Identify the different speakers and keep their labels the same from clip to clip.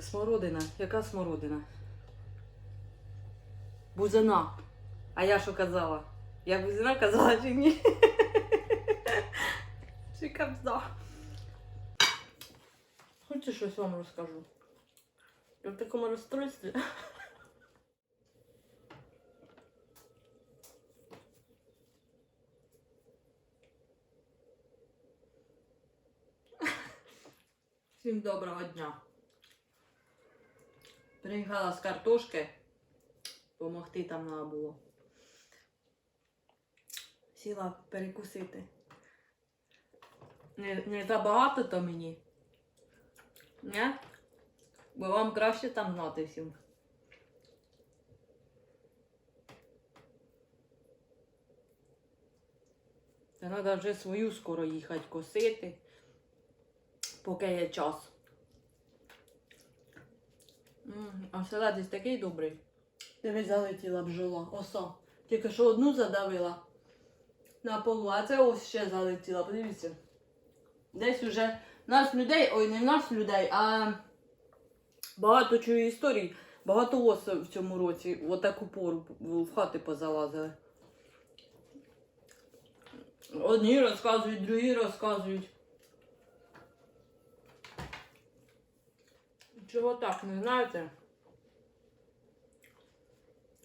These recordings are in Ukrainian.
Speaker 1: Смородина. Яка смородина? Бузина. А я що казала? Я бузина казала чи ні? Чи кабза? Хочете щось вам розкажу? Я в такому розстройстві. Всім доброго дня. Приїхала з картошки. Помогти там треба було. Сіла перекусити. Не, не забагато то мені. Не? Бо вам краще там знати всім. Треба вже свою скоро їхати косити, поки є час. А салат десь такий добрий. Диви, залетіла бджола, оса. Тільки що одну задавила на полу, а це ось ще залетіла, подивіться. Десь уже нас людей, ой, не нас людей, а багато чую історій. Багато ос в цьому році в таку пору в хати позалазили. Одні розказують, другі розказують. Чого так, не знаєте?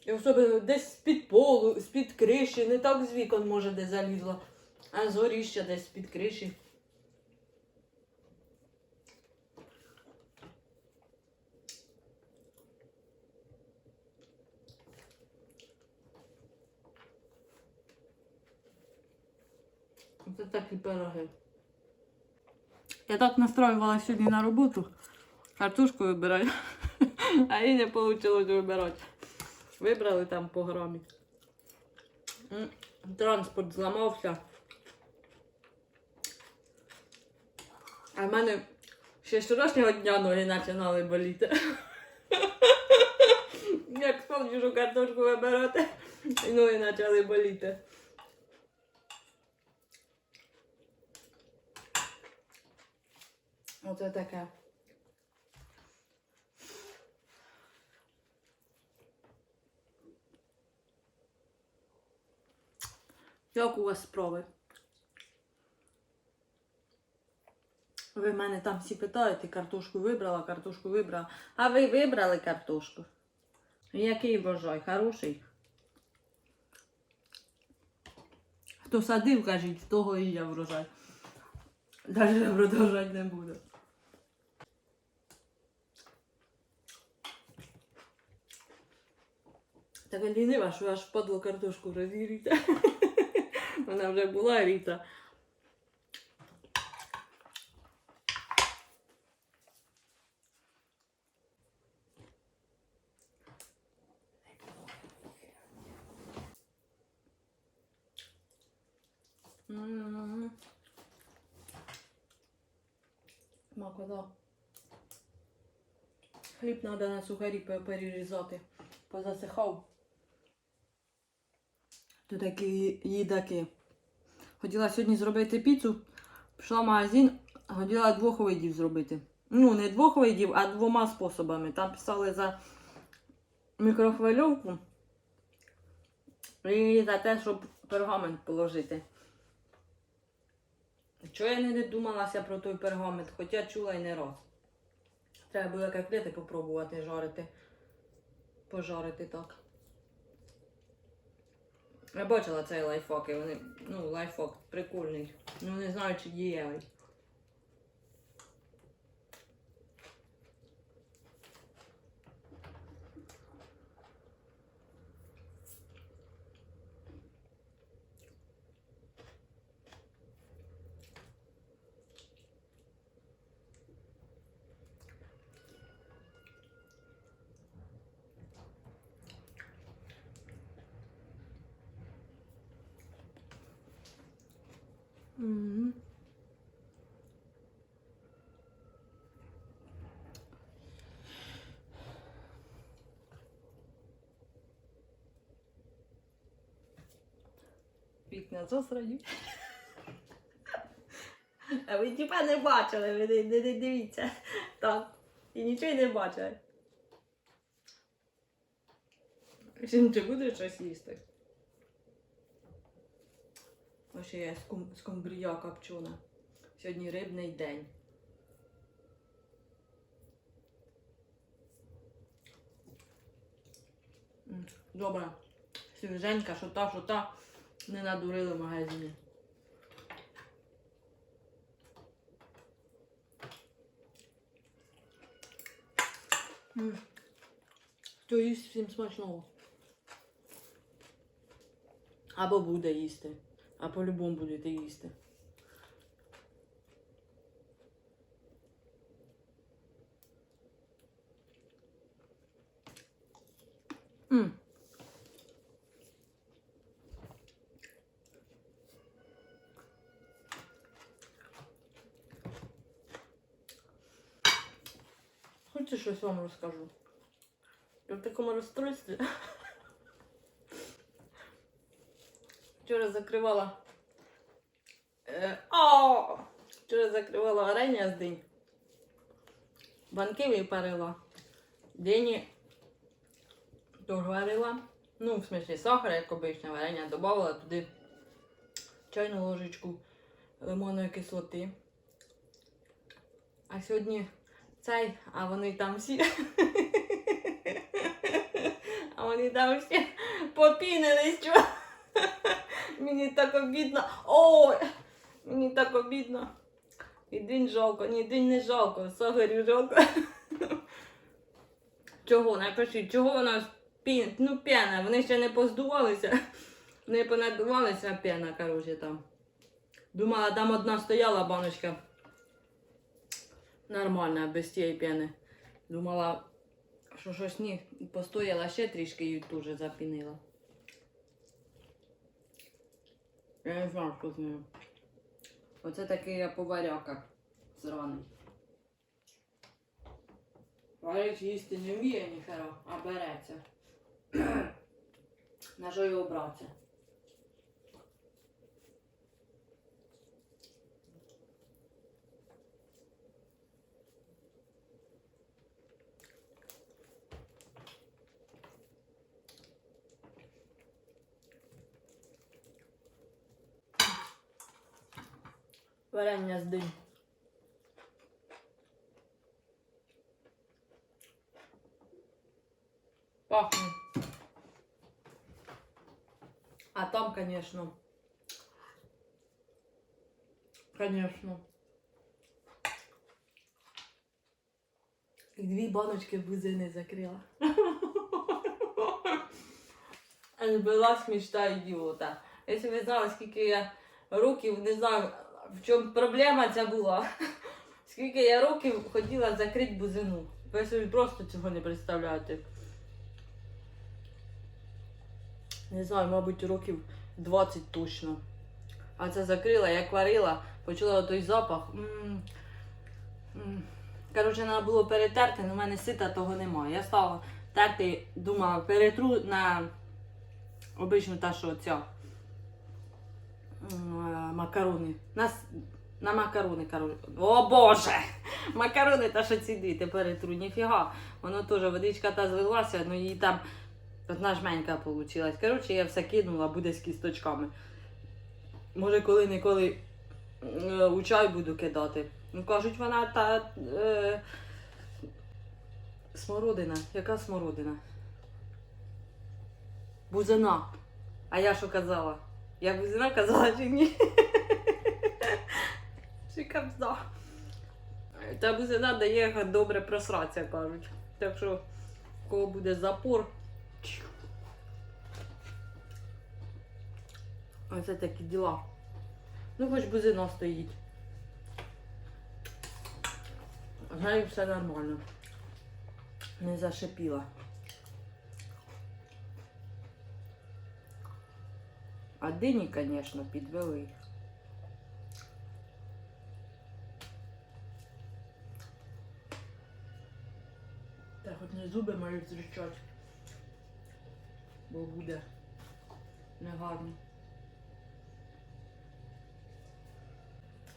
Speaker 1: І особливо десь з-під полу, з-під криші, не так з вікон може де залізла, а з горіща десь з-під криші. Це такі пироги. Я так настроювала сьогодні на роботу. Картошку вибираю. А їй не вийшло вибирати. Вибрали там по грамі. Транспорт зламався. А в мене ще з вчорашнього дня ноги починали боліти. Як спомню, що картошку вибирати, і ноги почали боліти. Оце таке. Як у вас справи? Ви в мене там всі питаєте, картошку вибрала, картошку вибрала. А ви вибрали картошку? Який врожай? Хороший? Хто садив, кажіть, того і я врожай. Навіть продовжати не буду. Така лінива, що аж впадло картошку розігріти. Вона вже була ріта. М. Смакота. Хліб треба на сухарі перерізати. Позасихав. То такі їдаки. Хотіла сьогодні зробити піцу. Пішла в магазин, хотіла двох видів зробити. Ну, не двох видів, а двома способами. Там писали за мікрохвильовку і за те, щоб пергамент положити. Чого я не думалася про той пергамент, хоча чула й не раз. Треба буде котлети попробувати жарити. Пожарити так. Я бачила цей лайфхак, і вони, ну, лайфхак прикольний. Ну не знаю, чи дієвий. Мгм. Вікна засрані. А ви типа не бачили, ви не, не, не дивіться. Так. І нічого не бачить. Сім, ти будеш щось їсти? Ось є скум... скумбрія копчена. Сьогодні рибний день. Добре. Свіженька, що та, що та. Не надурили в магазині. Хто їсть всім смачного. Або буде їсти. А по-любому будете їсти. М. Хочете щось вам розкажу? Я в такому розстройстві. Вчора закривала. Е, о! Вчора закривала варення з день. Банки випарила. Дені теж варила. Ну, в смысле, сахар, як обичне варення, додавала туди чайну ложечку лимонної кислоти. А сьогодні цей, а вони там всі. А вони там всі попінились. чого. Мені так обідно. Ой! Мені так обідно. І день жалко, ні, день не жалко, сагарю жалко. Чого? Напишіть, чого вона пін... Ну, п'яна, вони ще не поздувалися. Не понадувалися, п'яна, коротше, там. Думала, там одна стояла баночка. Нормальна, без тієї п'яни. Думала, що щось ні, постояла ще трішки і теж запінила. Я не знаю, що з нею. Оце такий я поваряка зраний. Варить їсти не вміє ніхера, а береться. На що його братися? Варення з динь. Пахне. А там, конечно. Конечно. І дві баночки бузини закрила. Збилась мечта ідіота. Якщо ви знали, скільки я років, не знаю, в чому проблема ця була. Скільки я років хотіла закрити бузину. Ви собі просто цього не представляєте. Не знаю, мабуть, років 20 точно. А це закрила, як варила, почула той запах. М, м. Коротше, треба було перетерти, але в мене сита того немає. Я стала терти, думала, перетру на обичну та, що ця м, макарони. На, с- на макарони, коротше. О Боже! Макарони та що ціди, тепер тру, ніфіга. Воно теж водичка та злилася, ну її там одна жменька вийшла. Коротше, я все кинула, буде з кісточками. Може, коли-неколи е, у чай буду кидати. Ну, кажуть, вона та е, смородина. Яка смородина? Бузина. А я що казала? Я бузина казала чи ні? Чи кабза? Та бузина дає добре просратися, кажуть. Так що, в кого буде запор. Оце такі діла. Ну, хоч бузина стоїть. З нею все нормально. Не зашипіла. А дині, звісно, підвели. Так, от не зуби мають зричать. Бо буде негарно.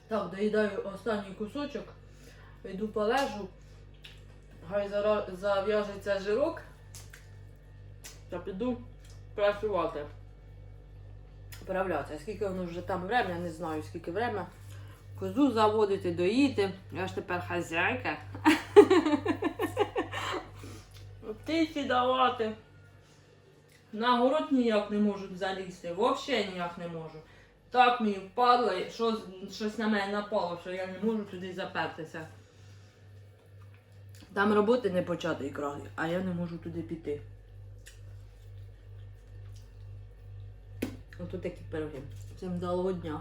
Speaker 1: Так, доїдаю останній кусочок, йду полежу. Хай зара- зав'яжеться жирок. Та піду працювати. Вправлятися. Скільки воно вже там время, не знаю, скільки время. Козу заводити, доїти. Я ж тепер хазяйка. Птиці давати. На город ніяк не можуть залізти. Взагалі ніяк не можу. Так мені впадло, що, щось на мене напало, що я не можу туди запертися. Там роботи не почати якраз, а я не можу туди піти. Ото такі пироги. Всім вдалого дня.